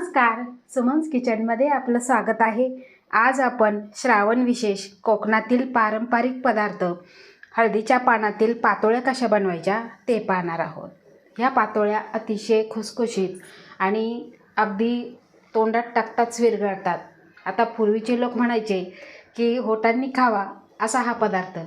नमस्कार. सुमन्स किचनमध्ये आपलं स्वागत आहे. आज आपण श्रावण विशेष कोकणातील पारंपरिक पदार्थ हळदीच्या पानातील पातोळ्या कशा बनवायच्या ते पाहणार आहोत. ह्या पातोळ्या अतिशय खुसखुशीत आणि अगदी तोंडात टाकताच विरघळतात. आता पूर्वीचे लोक म्हणायचे की होटांनी खावा असा हा पदार्थ.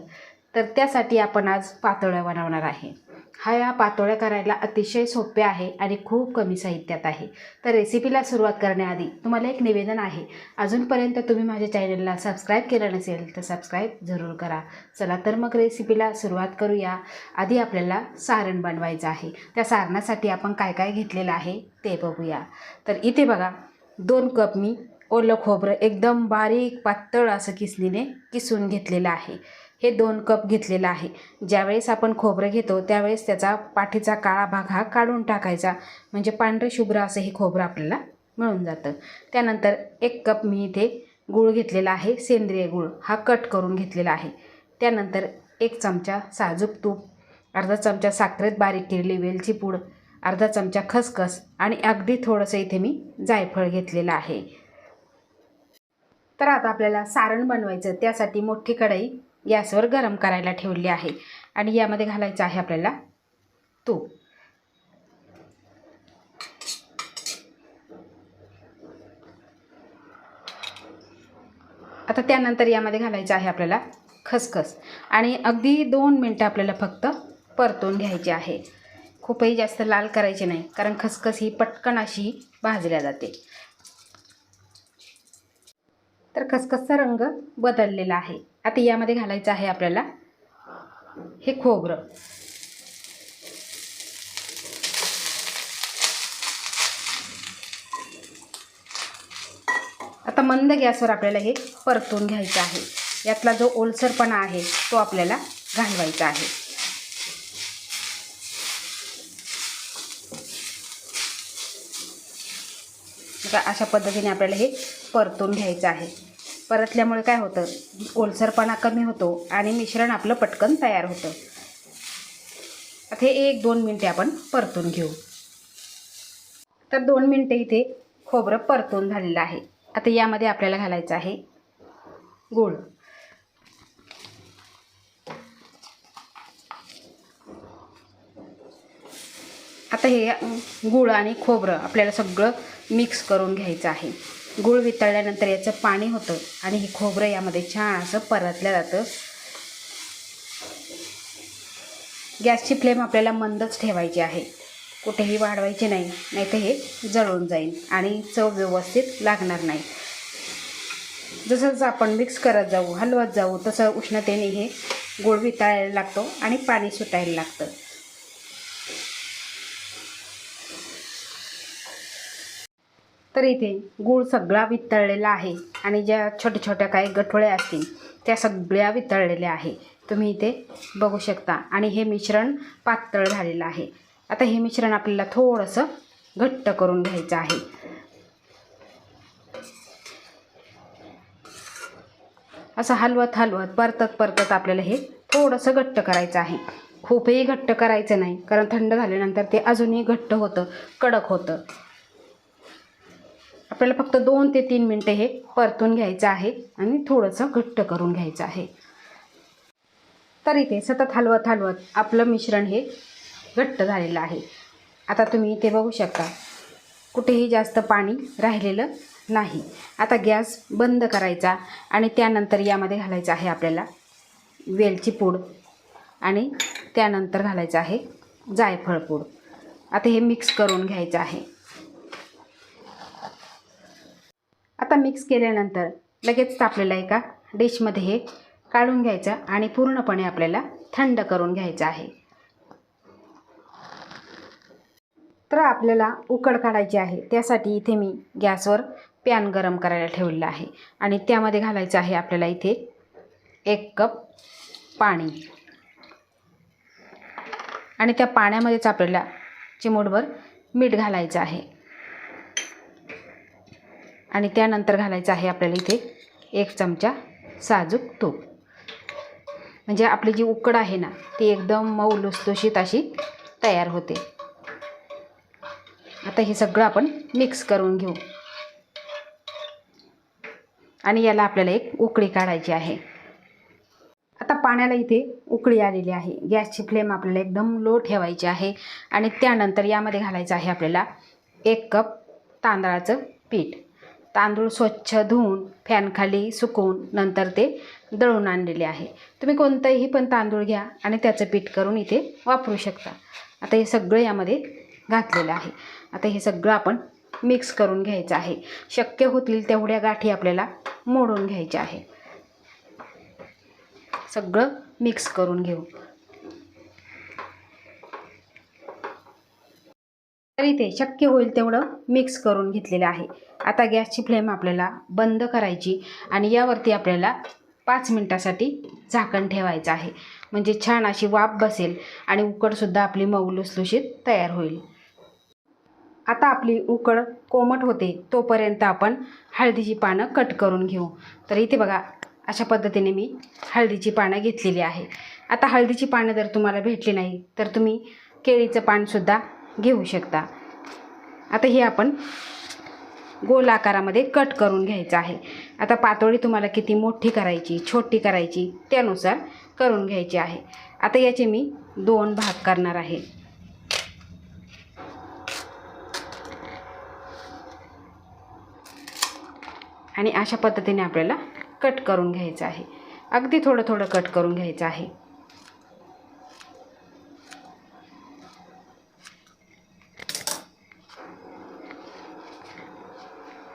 तर त्यासाठी आपण आज पातोळ्या बनवणार आहे. हा या पातोळ्या करायला अतिशय सोपे आहे आणि खूप कमी साहित्यात आहे. तर रेसिपीला सुरुवात करण्याआधी तुम्हाला एक निवेदन आहे. अजूनपर्यंत तुम्ही माझ्या चॅनलला सबस्क्राईब केलं नसेल तर सबस्क्राईब जरूर करा. चला तर मग रेसिपीला सुरुवात करूया. आधी आपल्याला सारण बनवायचं आहे. त्या सारणासाठी आपण काय काय घेतलेलं आहे ते बघूया. तर इथे बघा दोन कप मी ओलं खोबरं एकदम बारीक पातळ असं किसणीने किसून घेतलेलं आहे. हे दोन कप घेतलेलं आहे. ज्यावेळेस आपण खोबरं घेतो त्यावेळेस त्याचा पाठीचा काळा भाग हा काढून टाकायचा. म्हणजे पांढरं शुभ्र असं हे खोबरं आपल्याला मिळून जातं. त्यानंतर एक कप मी इथे गूळ घेतलेला आहे सेंद्रिय गूळ. हा कट करून घेतलेला आहे. त्यानंतर एक चमचा साजूक तूप अर्धा चमचा साखरेत बारीक केलेली वेलची पूड अर्धा चमचा खसखस आणि अगदी थोडंसं इथे मी जायफळ घेतलेलं आहे. तर आता आपल्याला सारण बनवायचं त्यासाठी मोठी कढई गॅसवर गरम करायला ठेवली आहे. आणि यामध्ये घालायचं आहे आपल्याला तूप. आता त्यानंतर यामध्ये घालायचं आहे आपल्याला खसखस. आणि अगदी दोन मिनटं आपल्याला फक्त परतून घ्यायची आहे. खूपही जास्त लाल करायचे नाही कारण खसखस ही पटकन अशी भाजल्या जाते. तर खसखसचा रंग बदललेला आहे. आता यामध्ये घालायचं आहे आपल्याला हे खोबरं. आता मंद गॅसवर आपल्याला हे परतून घ्यायचं आहे. यातला जो ओलसरपणा आहे तो आपल्याला घालवायचा आहे. आता अशा पद्धतीने आपल्याला हे परतून घ्यायचं आहे. परतल्यामुळे काय होतं? ओलसरपणा कमी होतो आणि मिश्रण आपलं पटकन तयार होतं. आता हे एक दोन मिनटे आपण परतून घेऊ. तर दोन मिनटे इथे खोबरं परतून झालेलं आहे. आता यामध्ये आपल्याला घालायचं आहे गूळ. आता हे गूळ आणि खोबरं आपल्याला सगळं मिक्स करून घ्यायचं आहे. गूळ वितळल्यानंतर याचं पाणी होतं आणि हे खोबरं यामध्ये छान असं परतलं जातं. गॅसची फ्लेम आपल्याला मंदच ठेवायची आहे. कुठेही वाढवायची नाही नाही तर हे जळून जाईल आणि चव व्यवस्थित लागणार नाही. जसं जसं आपण मिक्स करत जाऊ हलवत जाऊ तसं उष्णतेने हे गुळ वितळायला लागतो आणि पाणी सुटायला लागतं. तर इथे गूळ सगळा वितळलेला आहे आणि ज्या छोट्या छोट्या काही गठोळ्या असतील त्या सगळ्या वितळलेल्या आहे. तुम्ही इथे बघू शकता. आणि हे मिश्रण पातळ झालेलं आहे. आता हे मिश्रण आपल्याला थोडंसं घट्ट करून घ्यायचं आहे. असं हलवत हलवत परतत परतत आपल्याला हे थोडंसं घट्ट करायचं आहे. खूपही घट्ट करायचं नाही कारण थंड झाल्यानंतर ते अजूनही घट्ट होतं कडक होतं. आपल्याला फक्त दोन ते तीन मिनटं हे परतून घ्यायचं आहे आणि थोडंसं घट्ट करून घ्यायचं आहे. तर इथे सतत हलवत हलवत आपलं मिश्रण हे घट्ट झालेलं आहे. आता तुम्ही इथे बघू शकता कुठेही जास्त पाणी राहिलेलं नाही. आता गॅस बंद करायचा आणि त्यानंतर यामध्ये घालायचं आहे आपल्याला वेलची पूड आणि त्यानंतर घालायचं आहे जायफळ पूड. आता हे मिक्स करून घ्यायचं आहे. आता मिक्स केल्यानंतर लगेच आपल्याला एका डिशमध्ये हे काढून घ्यायचं आणि पूर्णपणे आपल्याला थंड करून घ्यायचं आहे. तर आपल्याला उकड काढायची आहे. त्यासाठी इथे मी गॅसवर पॅन गरम करायला ठेवलेलं आहे. आणि त्यामध्ये घालायचं आहे आपल्याला इथे एक कप पाणी. आणि त्या पाण्यामध्येच आपल्याला चिमूटभर मीठ घालायचं आहे. आणि त्यानंतर घालायचं आहे आपल्याला इथे एक चमचा साजूक तूप. म्हणजे आपली जी उकड आहे ना ती एकदम मऊ लुसलुशीत अशी तयार होते. आता हे सगळं आपण मिक्स करून घेऊ. आणि याला आपल्याला एक उकळी काढायची आहे. आता पाण्याला इथे उकळी आलेली आहे. गॅसची फ्लेम आपल्याला एकदम लो ठेवायची आहे. आणि त्यानंतर यामध्ये घालायचं आहे आपल्याला एक कप तांदळाचं पीठ. तांदूळ स्वच्छ धुवून फॅनखाली सुकवून नंतर ते दळून आणलेले आहे. तुम्ही कोणतंही पण तांदूळ घ्या आणि त्याचं पीठ करून इथे वापरू शकता. आता हे सगळं यामध्ये घातलेलं आहे. आता हे सगळं आपण मिक्स करून घ्यायचं आहे. शक्य होतील तेवढ्या गाठी आपल्याला मोडून घ्यायच्या आहे. सगळं मिक्स करून घेऊ. तर इथे शक्य होईल तेवढं मिक्स करून घेतलेलं आहे. आता गॅसची फ्लेम आपल्याला बंद करायची आणि यावरती आपल्याला पाच मिनटासाठी झाकण ठेवायचं आहे. म्हणजे छान अशी वाफ बसेल आणि उकडसुद्धा आपली मऊ लुसलुशीत तयार होईल. आता आपली उकड कोमट होते तोपर्यंत आपण हळदीची पानं कट करून घेऊ. तर इथे बघा अशा पद्धतीने मी हळदीची पानं घेतलेली आहे. आता हळदीची पानं जर तुम्हाला भेटली नाही तर तुम्ही केळीचं पानसुद्धा घेऊ शकता. आता हे आपण गोल आकारामध्ये कट करून घ्यायचं आहे. आता पातोळी तुम्हाला किती मोठी करायची छोटी करायची त्यानुसार करून घ्यायची आहे. आता याचे मी दोन भाग करणार आहे. आणि अशा पद्धतीने आपल्याला कट करून घ्यायचं आहे. अगदी थोडं थोडं कट करून घ्यायचं आहे.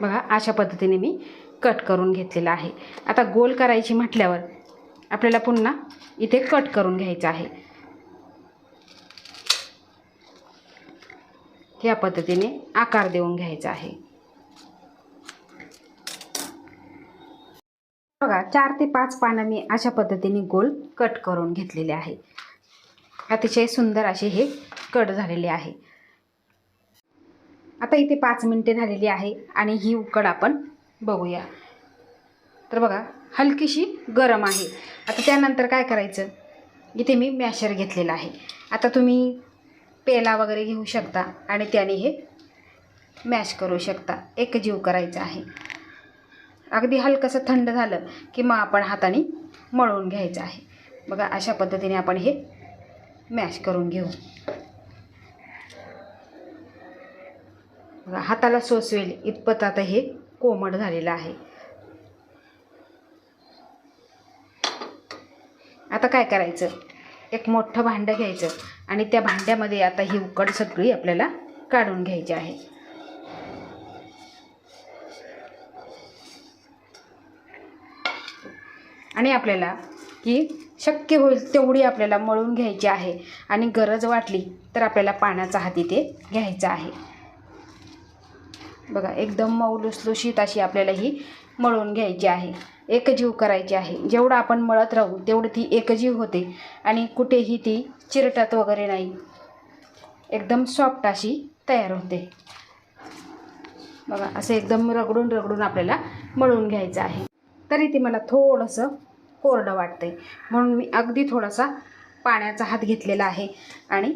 बघा अशा पद्धतीने मी कट करून घेतलेला आहे. आता गोल करायची म्हटल्यावर आपल्याला पुन्हा इथे कट करून घ्यायचं आहे. ह्या पद्धतीने आकार देऊन घ्यायचा आहे. बघा चार ते पाच पानं मी अशा पद्धतीने गोल कट करून घेतलेले आहे. अतिशय सुंदर असे हे कट झालेले आहे. आता इथे पाच मिनटे झालेली आहे आणि ही उकड आपण बघूया. तर बघा हलकीशी गरम आहे. आता त्यानंतर काय करायचं? इथे मी मॅशर घेतलेला आहे. आता तुम्ही पेला वगैरे घेऊ शकता आणि त्याने हे मॅश करू शकता. एक जीव करायचा आहे. अगदी हलकंसं थंड झालं की मग आपण हाताने मळून घ्यायचं आहे. बघा अशा पद्धतीने आपण हे मॅश करून घेऊ बघा हाताला सोसवेल इतपत आता हे कोमट झालेलं आहे. आता काय करायचं? एक मोठं भांडं घ्यायचं आणि त्या भांड्यामध्ये आता ही उकड सगळी आपल्याला काढून घ्यायची आहे. आणि आपल्याला ही शक्य होईल तेवढी आपल्याला मळून घ्यायची आहे आणि गरज वाटली तर आपल्याला पाण्याचा हात इथे घ्यायचा आहे. बघा एकदम मऊ लुसलुशीत अशी आपल्याला ही मळून घ्यायची आहे. एकजीव करायची आहे. जेवढं आपण मळत राहू तेवढं ती एकजीव होते. आणि कुठेही ती चिरटत वगैरे नाही. एकदम सॉफ्ट अशी तयार होते. बघा असं एकदम रगडून रगडून आपल्याला मळून घ्यायचं आहे. तरी ती मला थोडंसं कोरडं वाटतंय. म्हणून मी अगदी थोडासा पाण्याचा हात घेतलेला आहे आणि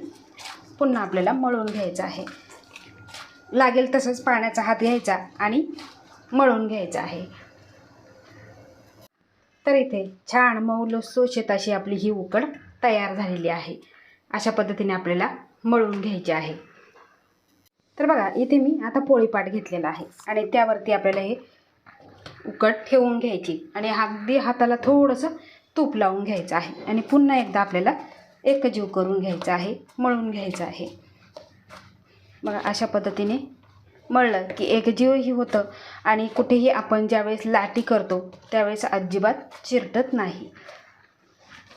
पुन्हा आपल्याला मळून घ्यायचं आहे. लागेल तसंच पाण्याचा हात घ्यायचा आणि मळून घ्यायचा आहे. तर इथे छान मऊ लुसलुशीत अशी आपली ही उकड तयार झालेली आहे. अशा पद्धतीने आपल्याला मळून घ्यायची आहे. तर बघा इथे मी आता पोळीपाट घेतलेला आहे आणि त्यावरती आपल्याला हे उकड ठेवून घ्यायची आणि अगदी हाताला थोडंसं तूप लावून घ्यायचं आहे आणि पुन्हा एकदा आपल्याला एकजीव करून घ्यायचं आहे मळून घ्यायचं आहे. मग अशा पद्धतीने मळलं की एकजीवही होतं आणि कुठेही आपण ज्यावेळेस लाटी करतो त्यावेळेस अजिबात चिरटत नाही.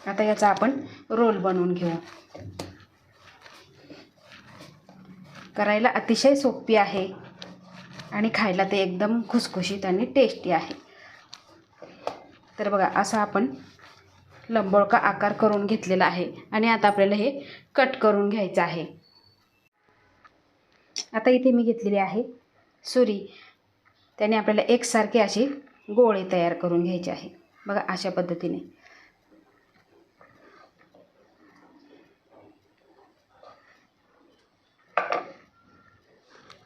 आता याचा आपण रोल बनवून घेऊ. करायला अतिशय सोपी आहे आणि खायला ते एकदम खुसखुशीत आणि टेस्टी आहे. तर बघा असा आपण लंबोळका आकार करून घेतलेला आहे आणि आता आपल्याला हे कट करून घ्यायचं आहे. आता इथे मी घेतलेली आहे सुरी. त्याने आपल्याला एकसारखे असे गोळे तयार करून घ्यायचे आहे. बघा अशा पद्धतीने.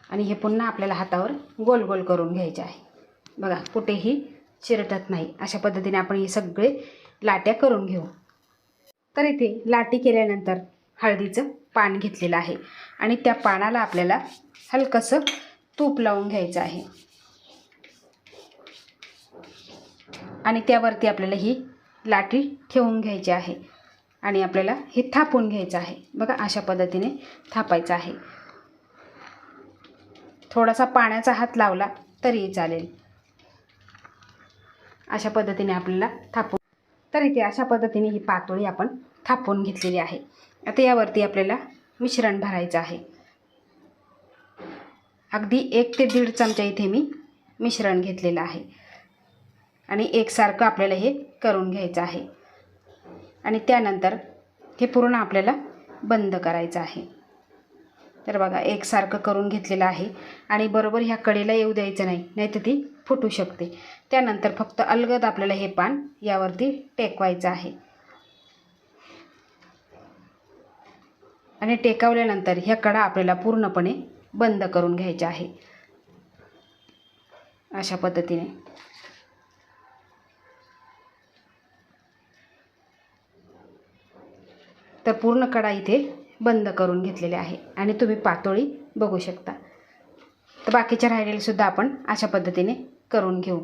आणि हे पुन्हा आपल्याला हातावर गोल गोल करून घ्यायचे आहे. बघा कुठेही चिरटत नाही. अशा पद्धतीने आपण हे सगळे लाट्या करून घेऊ. तर इथे लाटी केल्यानंतर हळदीचं पान घेतलेलं आहे. आणि त्या पानाला आपल्याला हलकंसं तूप लावून घ्यायचं आहे. आणि त्यावरती आपल्याला ही लाटी ठेवून घ्यायची आहे. आणि आपल्याला हे थापून घ्यायचं आहे. बघा अशा पद्धतीने थापायचं आहे. थोडासा पाण्याचा हात लावला तरीही चालेल. अशा पद्धतीने आपल्याला थापून तर इथे अशा पद्धतीने ही पातोळी आपण थापून घेतलेली आहे. आता यावरती आपल्याला मिश्रण भरायचं आहे. अगदी एक ते दीड चमचा इथे मी मिश्रण घेतलेलं आहे. आणि एकसारखं आपल्याला हे करून घ्यायचं आहे. आणि त्यानंतर हे पूर्ण आपल्याला बंद करायचं आहे. तर बघा एकसारखं करून घेतलेलं आहे. आणि बरोबर ह्या कडेला येऊ द्यायचं नाही नाही तर ती फुटू शकते. त्यानंतर फक्त अलगद आपल्याला हे पान यावरती टेकवायचं आहे. आणि टेकवल्यानंतर ह्या कडा आपल्याला पूर्णपणे बंद करून घ्यायच्या आहे. अशा पद्धतीने. तर पूर्ण कडा इथे बंद करून घेतलेले आहे. आणि तुम्ही पातोळी बघू शकता. तर बाकीच्या राहिलेलेसुद्धा आपण अशा पद्धतीने करून घेऊ.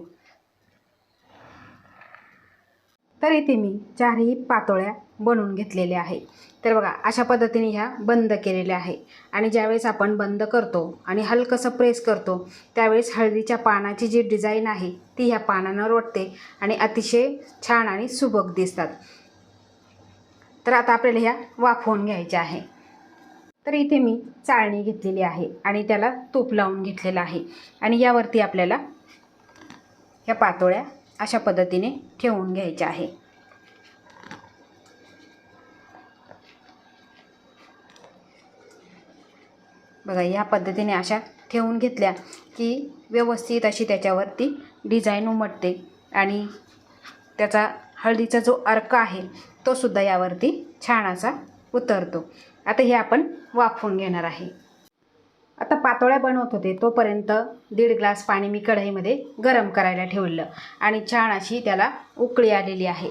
तर इथे मी चारही पातोळ्या बनवून घेतलेले आहे. तर बघा अशा पद्धतीने ह्या बंद केलेल्या आहे. आणि ज्यावेळेस आपण बंद करतो आणि हलकंसं प्रेस करतो त्यावेळेस हळदीच्या पानाची जी डिझाईन आहे ती ह्या पानांवर वाटते आणि अतिशय छान आणि सुबक दिसतात. तर आता आपल्याला ह्या वाफवून घ्यायच्या आहे. तर इथे मी चाळणी घेतलेली आहे आणि त्याला तूप लावून घेतलेलं आहे. आणि यावरती आपल्याला ह्या पातोळ्या अशा पद्धतीने ठेवून घ्यायच्या आहे. बघा या पद्धतीने अशा ठेवून घेतल्या की व्यवस्थित अशी त्याच्यावरती डिझाईन उमटते आणि त्याचा हळदीचा जो अर्क आहे तो सुद्धा यावरती छान असा उतरतो. आता हे आपण वाफवून घेणार आहे. आता पातोळ्या बनवत होते तोपर्यंत दीड ग्लास पाणी मी कढईमध्ये गरम करायला ठेवलं आणि छान अशी त्याला उकळी आलेली आहे.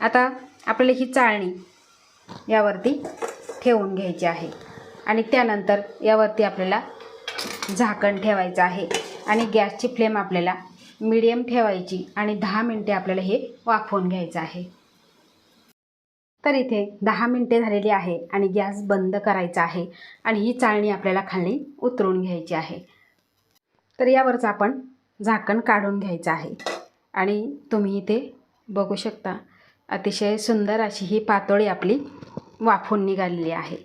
आता आपल्याला ही चाळणी यावरती ठेवून घ्यायची आहे. आणि त्यानंतर यावरती आपल्याला झाकण ठेवायचं आहे. आणि गॅसची फ्लेम आपल्याला मीडियम ठेवायची आणि दहा मिनटे आपल्याला हे वाफवून घ्यायचं आहे. तर इथे दहा मिनटे झालेली आहे आणि गॅस बंद करायचा आहे आणि ही चाळणी आपल्याला खाली उतरून घ्यायची आहे. तर यावरच आपण झाकण काढून घ्यायचं आहे. आणि तुम्ही इथे बघू शकता अतिशय सुंदर अशी ही पातोळी आपली वाफून निघालेली आहे.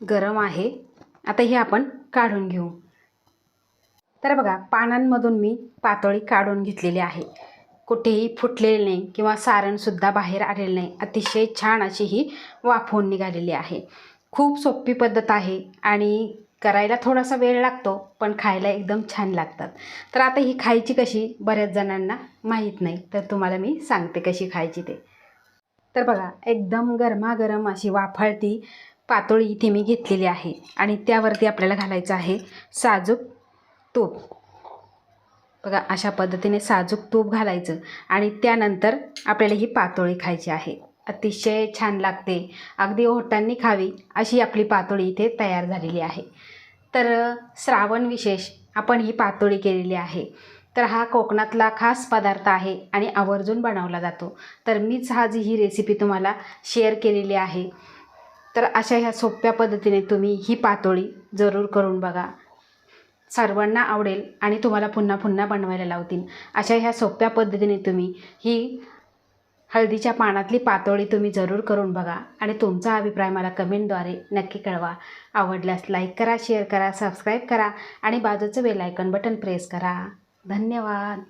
गरम आहे. आता ही आपण काढून घेऊ. तर बघा पानांमधून मी पातोळी काढून घेतलेली आहे. कुठेही फुटलेली नाही किंवा सारणसुद्धा बाहेर आलेलं नाही. अतिशय छान अशी ही वाफवून निघालेली आहे. खूप सोपी पद्धत आहे आणि करायला थोडासा वेळ लागतो पण खायला एकदम छान लागतात. तर आता ही खायची कशी बऱ्याच जणांना माहीत नाही तर तुम्हाला मी सांगते कशी खायची ते. तर बघा एकदम गरमागरम अशी वाफळती पातोळी इथे मी घेतलेली आहे. आणि त्यावरती आपल्याला घालायचं आहे साजूक तूप. बघा अशा पद्धतीने साजूक तूप घालायचं. आणि त्यानंतर आपल्याला ही पातोळी खायची आहे. अतिशय छान लागते. अगदी ओठांनी खावी अशी आपली पातोळी इथे तयार झालेली आहे. तर श्रावण विशेष आपण ही पातोळी केलेली आहे. तर हा कोकणातला खास पदार्थ आहे आणि आवर्जून बनवला जातो. तर मीच हा जी ही रेसिपी तुम्हाला शेअर केलेली आहे. तर अशा ह्या सोप्या पद्धतीने तुम्ही ही पातोळी जरूर करून बघा. सर्वांना आवडेल आणि तुम्हाला पुन्हा पुन्हा बनवायला लावतील. अशा ह्या सोप्या पद्धतीने तुम्ही ही हळदीच्या पानातली पातोळी तुम्ही जरूर करून बघा आणि तुमचा अभिप्राय मला कमेंटद्वारे नक्की कळवा. आवडल्यास लाईक करा शेअर करा सबस्क्राईब करा आणि बाजूचं बेलायकन बटन प्रेस करा. धन्यवाद.